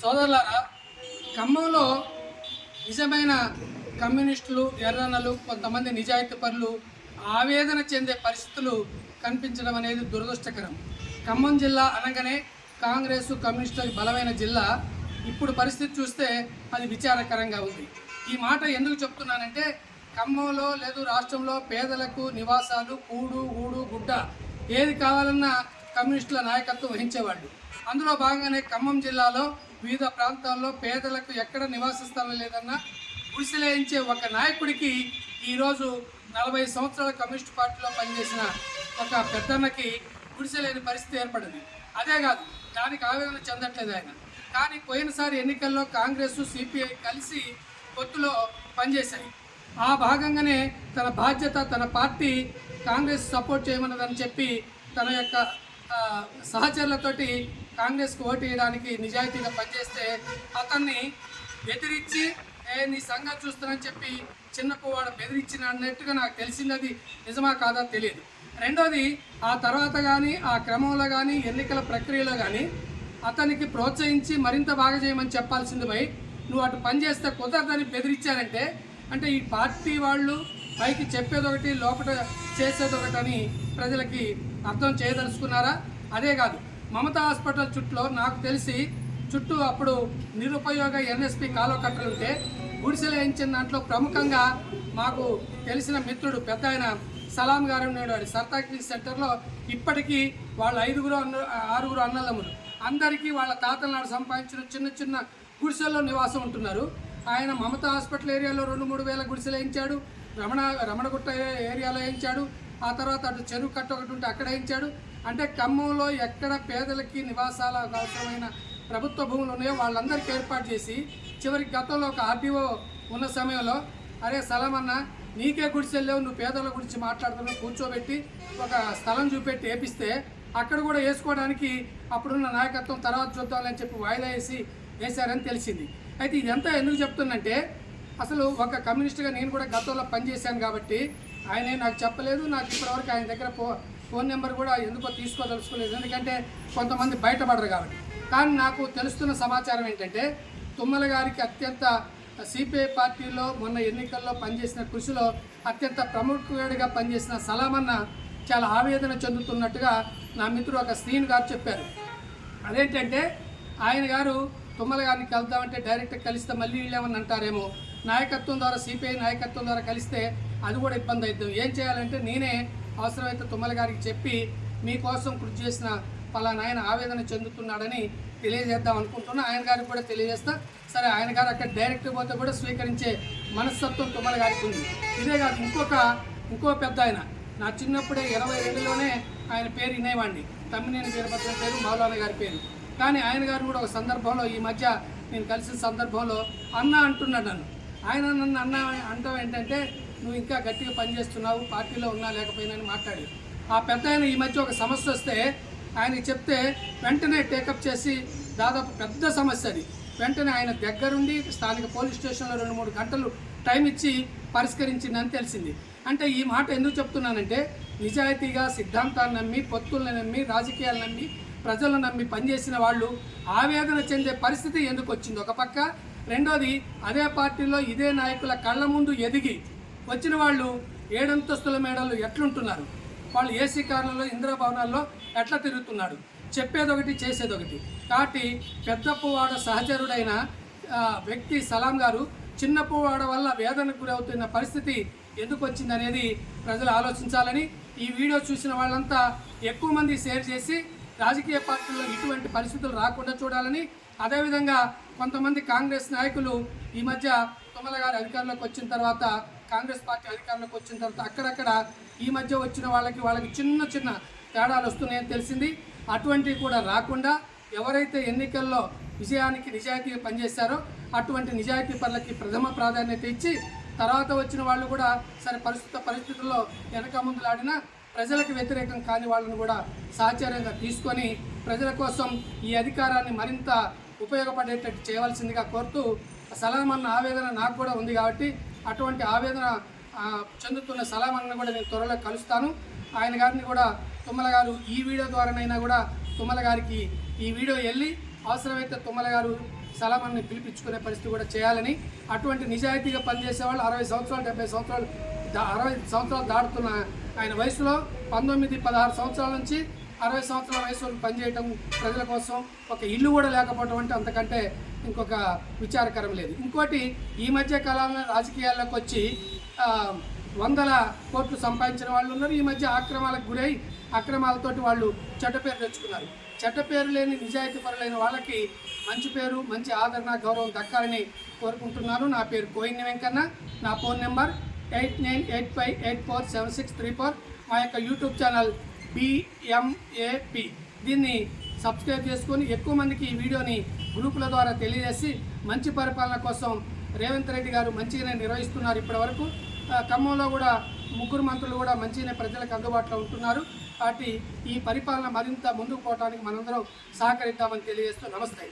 సోదరులారా ఖమ్మంలో నిజమైన కమ్యూనిస్టులు ఎర్రనలు కొంతమంది నిజాయితీ పరులు ఆవేదన చెందే పరిస్థితులు కనిపించడం అనేది దురదృష్టకరం. ఖమ్మం జిల్లా అనగానే కాంగ్రెస్ కమ్యూనిస్టులకు బలమైన జిల్లా. ఇప్పుడు పరిస్థితి చూస్తే అది విచారకరంగా ఉంది. ఈ మాట ఎందుకు చెప్తున్నానంటే ఖమ్మంలో లేదు రాష్ట్రంలో పేదలకు నివాసాలు కూడు ఊడు గుడ్డ ఏది కావాలన్నా కమ్యూనిస్టుల నాయకత్వం వహించేవాళ్ళు. అందులో భాగంగానే ఖమ్మం జిల్లాలో వివిధ ప్రాంతాల్లో పేదలకు ఎక్కడ నివాస స్థలం లేదన్నా గుడిసెలేయించే ఒక నాయకుడికి ఈరోజు నలభై సంవత్సరాల కమ్యూనిస్ట్ పార్టీలో పనిచేసిన ఒక పెద్దన్నకి గుడిసెలేని పరిస్థితి ఏర్పడింది. అదే కాదు దానికి ఆవేదన చెందట్లేదు ఆయన. కానీ పోయినసారి ఎన్నికల్లో కాంగ్రెస్ సిపిఐ కలిసి పొత్తులో పనిచేశాయి. ఆ భాగంగానే తన బాధ్యత తన పార్టీ కాంగ్రెస్ సపోర్ట్ చేయమన్నదని చెప్పి తన యొక్క సహచరులతోటి కాంగ్రెస్కు ఓటు వేయడానికి నిజాయితీగా పనిచేస్తే అతన్ని బెదిరించి ఏ నీ సంగతి చూస్తానని చెప్పి చిన్న పువ్వాడ బెదిరించిన అన్నట్టుగా నాకు తెలిసింది అది నిజమా కాదా తెలియదు. రెండోది ఆ తర్వాత కానీ ఆ క్రమంలో కానీ ఎన్నికల ప్రక్రియలో కానీ అతనికి ప్రోత్సహించి మరింత బాగా చేయమని చెప్పాల్సింది పోయి నువ్వు అటు పని చేస్తే కుదరదని బెదిరించారంటే అంటే ఈ పార్టీ వాళ్ళు పైకి చెప్పేది ఒకటి లోపల చేసేది ఒకటి అని ప్రజలకి అర్థం చేయదలుచుకున్నారా? అదే కాదు మమతా హాస్పిటల్ చుట్టూ నాకు తెలిసి చుట్టూ అప్పుడు నిరుపయోగ ఎన్ఎస్పి కాలువ కట్టలు ఉంటే గుడిసెలు వేయించిన దాంట్లో ప్రముఖంగా మాకు తెలిసిన మిత్రుడు పెద్ద ఆయన సలాం గారు ఉన్నాడు సర్తాకి సెంటర్లో. ఇప్పటికీ వాళ్ళ ఐదుగురు అన్న ఆరుగురు అన్నదమ్ములు అందరికీ వాళ్ళ తాతల నాడు సంపాదించిన చిన్న చిన్న గుడిసెల్లో నివాసం ఉంటున్నారు. ఆయన మమతా హాస్పిటల్ ఏరియాలో రెండు మూడు వేల గుడిసెలు వేయించాడు. రమణ రమణగుట్ట ఏరియాలో వేయించాడు? ఆ తర్వాత అటు చెరువు కట్ట ఒకటి ఉంటే అక్కడ వేయించాడు. అంటే ఖమ్మంలో ఎక్కడ పేదలకి నివాసాల అవసరమైన ప్రభుత్వ భూములు ఉన్నాయో వాళ్ళందరికీ ఏర్పాటు చేసి చివరికి గతంలో ఒక ఆర్టీఓ ఉన్న సమయంలో అరే స్థలం అన్న నీకే గుడిసెళ్ళావు నువ్వు పేదల గురించి మాట్లాడుతున్నావు కూర్చోబెట్టి ఒక స్థలం చూపెట్టి వేపిస్తే అక్కడ కూడా వేసుకోవడానికి అప్పుడున్న నాయకత్వం తర్వాత చూద్దామని చెప్పి వాయిదా వేసి వేశారని తెలిసింది. అయితే ఇదంతా ఎందుకు చెప్తున్నంటే అసలు ఒక కమ్యూనిస్ట్గా నేను కూడా గతంలో పనిచేశాను కాబట్టి ఆయన నాకు చెప్పలేదు. నాకు ఇప్పటివరకు ఆయన దగ్గర ఫో ఫోన్ నెంబర్ కూడా ఎందుకో తీసుకోదలుచుకోలేదు. ఎందుకంటే కొంతమంది బయటపడరు కాబట్టి. కానీ నాకు తెలుస్తున్న సమాచారం ఏంటంటే తుమ్మల గారికి అత్యంత సిపిఐ పార్టీలో మొన్న ఎన్నికల్లో పనిచేసిన కృషిలో అత్యంత ప్రముఖుడిగా పనిచేసిన సలామన్న చాలా ఆవేదన చెందుతున్నట్టుగా నా మిత్రుడు ఒక శ్రీని గారు చెప్పారు. అదేంటంటే ఆయన గారు తుమ్మల గారిని కలుద్దామంటే డైరెక్ట్ కలిస్తే మళ్ళీ వీళ్ళేమని అంటారేమో నాయకత్వం ద్వారా సిపిఐ నాయకత్వం ద్వారా కలిస్తే అది కూడా ఇబ్బంది అవుతుంది ఏం చేయాలంటే నేనే అవసరమైతే తుమ్మల గారికి చెప్పి మీకోసం కృషి చేసిన పలానా ఆయన ఆవేదన చెందుతున్నాడని తెలియజేద్దాం అనుకుంటున్నా. ఆయన గారికి కూడా తెలియజేస్తా. సరే ఆయన గారు అక్కడ డైరెక్ట్ పోతే కూడా స్వీకరించే మనస్తత్వం తుమ్మల గారికి ఉంది. ఇదే కాదు ఇంకొక ఇంకో పెద్ద ఆయన. నా చిన్నప్పుడే ఇరవై ఏళ్ళలోనే ఆయన పేరు వినేవాడిని. తమ్మినేని వీరభద్రం పేరు మౌలానా గారి పేరు. కానీ ఆయన గారు కూడా ఒక సందర్భంలో ఈ మధ్య నేను కలిసిన సందర్భంలో అన్న అంటున్నాడు నన్ను. ఆయన నన్ను అన్న అంటాం ఏంటంటే నువ్వు ఇంకా గట్టిగా పనిచేస్తున్నావు పార్టీలో ఉన్నా లేకపోయినా అని మాట్లాడి ఆ పెద్ద ఆయన ఈ మధ్య ఒక సమస్య వస్తే ఆయన చెప్తే వెంటనే టేకప్ చేసి దాదాపు పెద్ద సమస్య అది. వెంటనే ఆయన దగ్గరుండి స్థానిక పోలీస్ స్టేషన్లో రెండు మూడు గంటలు టైం ఇచ్చి పరిష్కరించిందని తెలిసింది. అంటే ఈ మాట ఎందుకు చెప్తున్నానంటే నిజాయితీగా సిద్ధాంతాన్ని నమ్మి పొత్తులను నమ్మి రాజకీయాలు నమ్మి ప్రజలను నమ్మి పనిచేసిన వాళ్ళు ఆవేదన చెందే పరిస్థితి ఎందుకు వచ్చింది? ఒక పక్క రెండోది అదే పార్టీలో ఇదే నాయకుల కళ్ళ ముందు ఎదిగి వచ్చిన వాళ్ళు ఏడంతస్తుల మేడలు ఎట్లుంటున్నారు? వాళ్ళు ఏసీ కార్లలో ఇందిరా భవనాల్లో ఎట్లా తిరుగుతున్నాడు చెప్పేదొకటి చేసేదొకటి. కాబట్టి పెద్దప్పవాడ సహచరుడైన వ్యక్తి సలాం గారు చిన్నప్పవాడ వల్ల వేదనకు గురవుతున్న పరిస్థితి ఎందుకు వచ్చిందనేది ప్రజలు ఆలోచించాలని ఈ వీడియో చూసిన వాళ్ళంతా ఎక్కువ మంది షేర్ చేసి రాజకీయ పార్టీల్లో ఇటువంటి పరిస్థితులు రాకుండా చూడాలని అదేవిధంగా కొంతమంది కాంగ్రెస్ నాయకులు ఈ మధ్య తుమ్మల గారు అధికారంలోకి వచ్చిన తర్వాత కాంగ్రెస్ పార్టీ అధికారంలోకి వచ్చిన తర్వాత అక్కడక్కడ ఈ మధ్య వచ్చిన వాళ్ళకి వాళ్ళకి చిన్న చిన్న తేడాలు వస్తున్నాయని తెలిసింది. అటువంటివి కూడా రాకుండా ఎవరైతే ఎన్నికల్లో విజయానికి నిజాయితీ పనిచేశారో అటువంటి నిజాయితీ పనులకి ప్రథమ ప్రాధాన్యత ఇచ్చి తర్వాత వచ్చిన వాళ్ళు కూడా సరే పరిస్థితి పరిస్థితుల్లో వెనక ముందులాడినా ప్రజలకు వ్యతిరేకం కాని వాళ్ళని కూడా సహచర్యంగా తీసుకొని ప్రజల కోసం ఈ అధికారాన్ని మరింత ఉపయోగపడేటట్టు చేయవలసిందిగా కోరుతూ సలామన్న ఆవేదన నాకు కూడా ఉంది కాబట్టి అటువంటి ఆవేదన చెందుతున్న చెందుతున్న సలామన్న కూడా నేను త్వరలో కలుస్తాను. ఆయన గారిని కూడా తుమ్మల గారు ఈ వీడియో ద్వారానైనా కూడా తుమ్మల గారికి ఈ వీడియో వెళ్ళి అవసరమైతే తుమ్మల గారు సలామాన్ని పిలిపించుకునే పరిస్థితి కూడా చేయాలని అటువంటి నిజాయితీగా పనిచేసే వాళ్ళు అరవై సంవత్సరాలు డెబ్బై సంవత్సరాలు అరవై సంవత్సరాలు దాటుతున్న ఆయన వయసులో పంతొమ్మిది పదహారు సంవత్సరాల నుంచి అరవై సంవత్సరాల వయసు పనిచేయటం ప్రజల కోసం ఒక ఇల్లు కూడా లేకపోవడం అంటే అంతకంటే ఇంకొక విచారకరం లేదు. ఇంకోటి ఈ మధ్య కాలంలో రాజకీయాల్లోకి వచ్చి వందల కోట్లు సంపాదించిన వాళ్ళు ఉన్నారు. ఈ మధ్య ఆక్రమాలకు గురై అక్రమాలతోటి వాళ్ళు చెడ్డ పేరు తెచ్చుకున్నారు. చెడ్డ పేరు లేని నిజాయితీ పరులైన వాళ్ళకి మంచి పేరు మంచి ఆదరణ గౌరవం దక్కాలని కోరుకుంటున్నాను. నా పేరు కోయిన్ వెంకన్న. నా phone number eight nine eight five eight four seven six three four మా యొక్క యూట్యూబ్ ఛానల్ బిఎంఏపి దీన్ని సబ్స్క్రైబ్ చేసుకొని ఎక్కువ మందికి ఈ వీడియోని గ్రూపుల ద్వారా తెలియజేసి మంచి పరిపాలన కోసం రేవంత్ రెడ్డి గారు మంచిగానే నిర్వహిస్తున్నారు ఇప్పటివరకు. ఆ, ఖమ్మంలో కూడా ముగ్గురు మంత్రులు కూడా మంచిగానే ప్రజలకు అందుబాటులో ఉంటున్నారు. కాబట్టి ఈ పరిపాలన మరింత ముందుకు పోవడానికి మనందరం సహకరిద్దామని తెలియజేస్తూ నమస్తే.